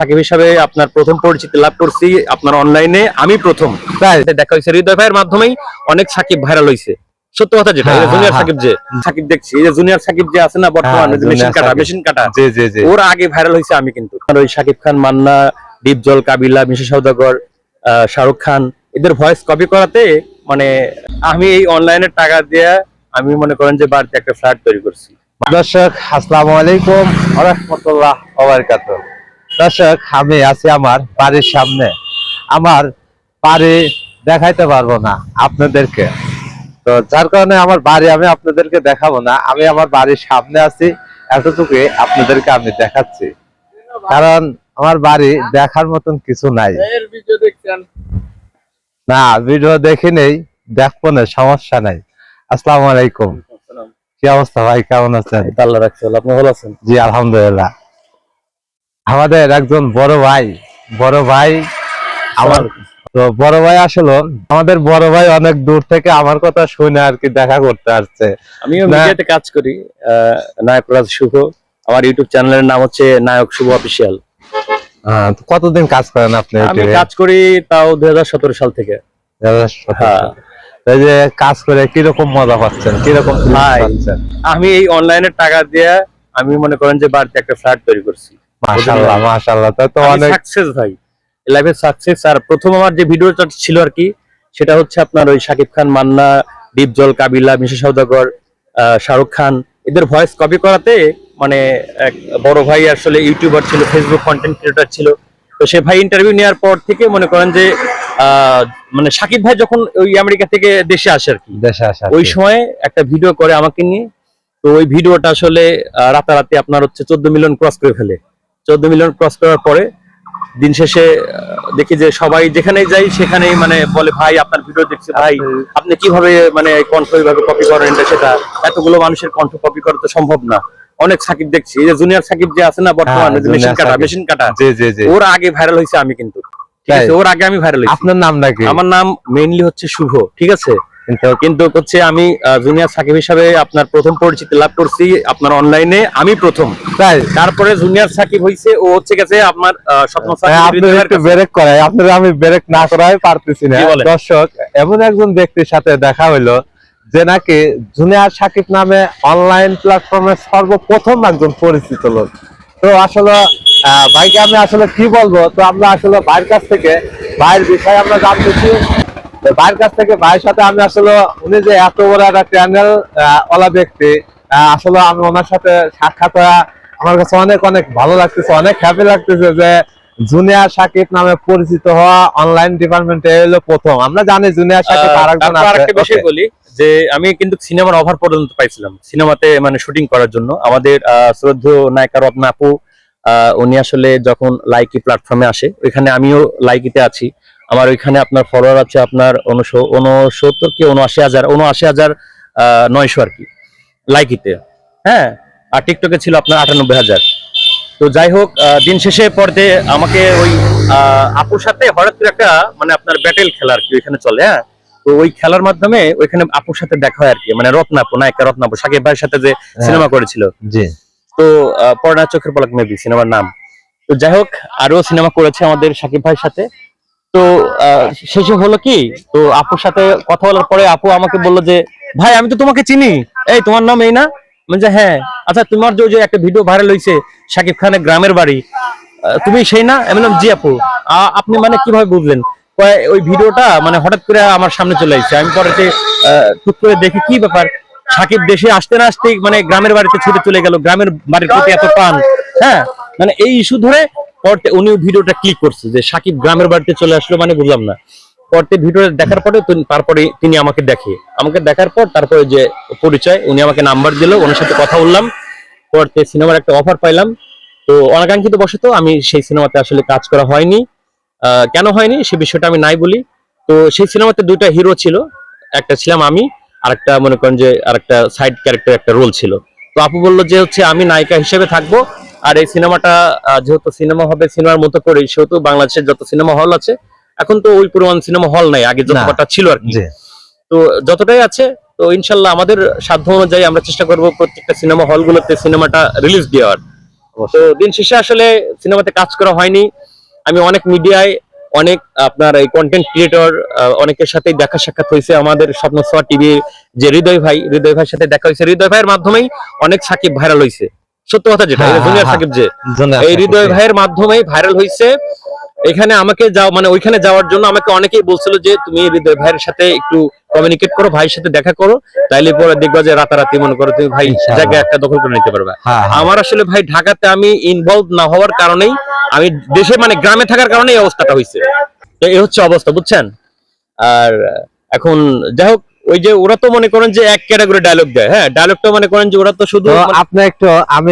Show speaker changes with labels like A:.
A: সাকিব হিসাবে আপনার প্রথম পরিচিতি লাভ করছি আপনার অনলাইনে। আমি প্রথম। দেখা হয়েছে হৃদয় ভাইয়ের মাধ্যমেই অনেক সাকিব ভাইরাল হয়েছে। সত্য কথা যেটা
B: হ্যাঁ,
A: জুনিয়র
B: হ্যাঁ,
A: সাকিব যে সাকিব দেখছি এই যে জুনিয়র সাকিব যে আছে না বর্তমানে
B: হ্যাঁ,
A: মেশিন কাটা মেশিন কাটা
B: জি জি জি।
A: ওর আগে ভাইরাল হয়েছে আমি কিন্তু। ওই সাকিব খান মান্না দীপজল কাবিলা মিশা সৌদাগর শাহরুখ খান এদের ভয়েস কপি করাতে মানে আমি এই অনলাইনে টাকা দিয়ে আমি মনে করেন যে বাড়িতে একটা ফ্ল্যাট তৈরি করছি।
B: দর্শক আসসালামু আলাইকুম। রহমতুল্লাহ দর্শক আমি আছি আমার বাড়ির সামনে। আমার বাড়ি দেখাইতে পারব না আপনাদেরকে। তো যার কারণে আমার বাড়ি আমি আপনাদেরকে দেখাবো না আমি আমার বাড়ির সামনে আছি এতটুকু আপনাদেরকে আমি দেখাচ্ছি। কারণ আমার বাড়ি দেখার মতন কিছু নাই। না ভিডিও দেখি নেই দেখব না সমস্যা নাই। আসসালামু আলাইকুম। কি অবস্থা ভাই কেমন আছেন?
A: আল্লাহ রাখছে আপনি ভালো আছেন?
B: জি আলহামদুলিল্লাহ। আমাদের একজন বড় ভাই বড় ভাই আমার তো বড় ভাই আসলে আমাদের বড় ভাই অনেক দূর থেকে আমার কথা শুনে আর কি দেখা করতে আসছে।
A: আমিও মিডিয়াতে কাজ করি আহ, নায়ক রাজ শুভ। আমার ইউটিউব চ্যানেলের নাম হচ্ছে নায়ক শুভ অফিসিয়াল।
B: কতদিন কাজ করেন আপনি
A: আমি কাজ করি তাও দুই হাজার সতেরো
B: সাল থেকে। যে কাজ করে কীরকম মজা পাচ্ছেন? কীরকম
A: ভাই। আমি এই অনলাইনে টাকা দিয়ে আমি মনে করেন যে বাড়িতে একটা ফ্ল্যাট তৈরি করছি।
B: মাশাআল্লাহ মাশাআল্লাহ। তা তো অনেক
A: সাকসেস ভাই। লাইফের সাকসেস আর প্রথম আমার যে ভিডিওটা ছিল আর কি সেটা হচ্ছে আপনার ওই শাকিব খান মান্না দীপজল কাবিলা মিশা সৌদাগর শাহরুখ খান। এদের ভয়েস কপি করাতে মানে এক বড় ভাই আসলে ইউটিউবার ছিল ফেসবুক কন্টেন্ট ক্রিয়েটর ছিল। তো সে ভাই ইন্টারভিউ নেওয়ার পর থেকে মনে করেন যে আহ, মানে শাকিব ভাই যখন ওই আমেরিকা থেকে দেশে আসে আর কি
B: দেশে আসা
A: ওই সময় একটা ভিডিও করে আমাকে নিয়ে। তো ওই ভিডিওটা আসলে রাতারাতি আপনার হচ্ছে চোদ্দ মিলিয়ন ক্রস করে ফেলে। চোদ্দ মিলিয়ন ক্রস করার পরে দিন শেষে দেখি যে সবাই যেখানেই যাই সেখানেই মানে বলে ভাই আপনার ভিডিও দেখছি ভাই আপনি কীভাবে মানে কণ্ঠ এইভাবে কপি করেন? সেটা এতগুলো মানুষের কণ্ঠ কপি করা তো সম্ভব না। অনেক সাকিব দেখছি। এই যে জুনিয়র সাকিব যে আছে না বর্তমানে মেশিন কাটা মেশিন কাটা
B: জি জি জি।
A: ওর আগে ভাইরাল হয়েছে আমি কিন্তু। ঠিক আছে ওর আগে আমি ভাইরাল হয়েছি।
B: আপনার নাম নাকি
A: আমার নাম মেইনলি হচ্ছে শুভ ঠিক আছে?
B: কিন্তু
A: হচ্ছে আমি জুনিয়র সাকিব হিসাবে আপনার প্রথম পরিচিতি লাভ করছি আপনার অনলাইনে আমি প্রথম।
B: তাই?
A: তারপরে জুনিয়র সাকিব হইছে ও হচ্ছে গেছে আপনার স্বপ্ন
B: হ্যাঁ, একটু ব্রেক করাই আপনার আমি ব্রেক না করাই পারতেছি না। দর্শক এমন একজন ব্যক্তির সাথে দেখা হইল যে নাকি জুনিয়র সাকিব নামে অনলাইন প্ল্যাটফর্মে সর্বপ্রথম একজন পরিচিত লোক। তো আসলে আহ, ভাইকে আমি আসলে কি বলব তো আমরা আসলে ভাইয়ের কাছ থেকে ভাইয়ের বিষয়ে আমরা জানতেছি ভাইয়ের কাছ থেকে ভাইয়ের সাথে আমি আসলে উনি যে এত বড় একটা চ্যানেল ওলা ব্যক্তি আসলে আমি ওনার সাথে সাক্ষাৎ আমার কাছে অনেক অনেক ভালো লাগতেছে অনেক হ্যাপি লাগতেছে যে জুনিয়র সাকিব নামে পরিচিত হওয়া অনলাইন ডিপার্টমেন্টে হলো প্রথম। আমরা জানি জুনিয়র সাকিব আরেকজন আছে।
A: আরেকটা বিষয় বলি যে আমি কিন্তু সিনেমার অফার পর্যন্ত পাইছিলাম সিনেমাতে মানে শুটিং করার জন্য। আমাদের আহ, শ্রদ্ধেয় নায়িকা রত্না আপু আহ, উনি আসলে যখন লাইকি প্ল্যাটফর্মে আসে ওইখানে আমিও লাইকিতে আছি। আমার ওইখানে আপনার ফলোয়ার আছে আপনার উনশো উনসত্তর কি উনআশি হাজার উনআশি হাজার নয়শো আর কি লাইকিতে হ্যাঁ আর টিকটকে ছিল আপনার আটানব্বই হাজার। তো যাই হোক দিন শেষে পর্দে আমাকে ওই আপুর সাথে হঠাৎ করে একটা মানে আপনার ব্যাটেল খেলা আর কি ওইখানে চলে হ্যাঁ? তো ওই খেলার মাধ্যমে ওইখানে আপুর সাথে দেখা হয় আর কি মানে রত্নাপু নায়িকা রত্নাপু সাকিব ভাইয়ের সাথে যে সিনেমা করেছিল।
B: জি।
A: তো পর্ণা চোখের পলক মেবি সিনেমার নাম। তো যাই হোক আরও সিনেমা করেছে আমাদের সাকিব ভাইয়ের সাথে। তো শেষে হলো কি? তো আপুর সাথে কথা বলার পরে আপু আমাকে বলল যে, ভাই, আমি তো তোমাকে চিনি। এই, তোমার নাম এই না? মানে হ্যাঁ। আচ্ছা তোমার যে একটা ভিডিও ভাইরাল হয়েছে সাকিব খানের গ্রামের বাড়ি তুমি সেই না? বললাম, জি, আপু। আপনি মানে কীভাবে বুঝলেন? ওই ভিডিওটা মানে হঠাৎ করে আমার সামনে চলে আসছে আমি পরে টুক করে দেখি, কি ব্যাপার? সাকিব দেশে আসতে না আসতেই মানে গ্রামের বাড়িতে ছুটে চলে গেল। গ্রামের বাড়ির প্রতি এত টান। হ্যাঁ? মানে এই ইস্যু ধরে পরতে উনি ভিডিওটা ক্লিক করছে যে সাকিব গ্রামের বাড়িতে চলে আসলো মানে বুঝলাম না। পরতে ভিডিও দেখার পরে তারপরে তিনি আমাকে দেখে। আমাকে দেখার পর তারপরে যে পরিচয়, উনি আমাকে নাম্বার দিল, ওনার সাথে কথা বললাম। পরতে সিনেমার একটা অফার পাইলাম। তো অনাকাঙ্ক্ষিত বশত আমি সেই সিনেমাতে আসলে কাজ করা হয়নি। কেন হয়নি সে বিষয়টা আমি নাই বলি। তো সেই সিনেমাতে দুইটা হিরো ছিল। একটা ছিলাম আমি আর একটা মনে করেন যে আর একটা সাইড ক্যারেক্টার একটা রোল ছিল। তো আপু বলল যে হচ্ছে আমি নায়িকা হিসেবে থাকব। আর এই সিনেমাটা যেহেতু সিনেমা হবে সিনেমার মতো করে সেহেতু বাংলাদেশের যত সিনেমা হল আছে এখন তো ওই পরিমাণ সিনেমা হল নাই আগে যত
B: না।
A: কটা ছিল আর কি। তো যতটাই আছে তো ইনশাল্লাহ আমাদের সাধ্য অনুযায়ী আমরা চেষ্টা করব প্রত্যেকটা সিনেমা হলগুলোতে সিনেমাটা রিলিজ দেওয়ার। তো দিন শেষে আসলে সিনেমাতে কাজ করা হয়নি। আমি অনেক মিডিয়ায় অনেক আপনার এই কন্টেন্ট ক্রিয়েটর অনেকের সাথে দেখা সাক্ষাৎ হয়েছে। আমাদের স্বপ্ন সোয়া টিভি যে হৃদয় ভাই হৃদয় ভাইয়ের সাথে দেখা হয়েছে। হৃদয় ভাইয়ের মাধ্যমেই অনেক সাকিব ভাইরাল হয়েছে। সত্য কথা যেটা
B: হ্যাঁ,
A: জুনিয়র
B: হ্যাঁ,
A: সাকিব যে। এই হৃদয় ভাইয়ের মাধ্যমেই ভাইরাল হয়েছে এখানে আমাকে যাও মানে ওইখানে যাওয়ার জন্য আমাকে অনেকেই বলছিল যে তুমি হৃদয় ভাইয়ের সাথে একটু কমিউনিকেট করো ভাইয়ের সাথে দেখা করো। তাইলে পরে দেখবা যে রাতারাতি মনে করো তুমি ভাই। জায়গা একটা দখল করে নিতে পারবে।
B: হ্যাঁ, হ্যাঁ।
A: আমার আসলে ভাই ঢাকাতে আমি ইনভলভ না হওয়ার কারণেই আমি দেশে মানে গ্রামে থাকার কারণে এই অবস্থাটা হয়েছে তো এই হচ্ছে অবস্থা বুঝছেন? আর এখন যাই হোক ওই যে ওরা তো মনে করেন যে এক ক্যাটাগরি ডায়লগ দেয়। হ্যাঁ ডায়লগটা মনে করেন যে ওরা তো শুধু
B: আপনি একটু আমি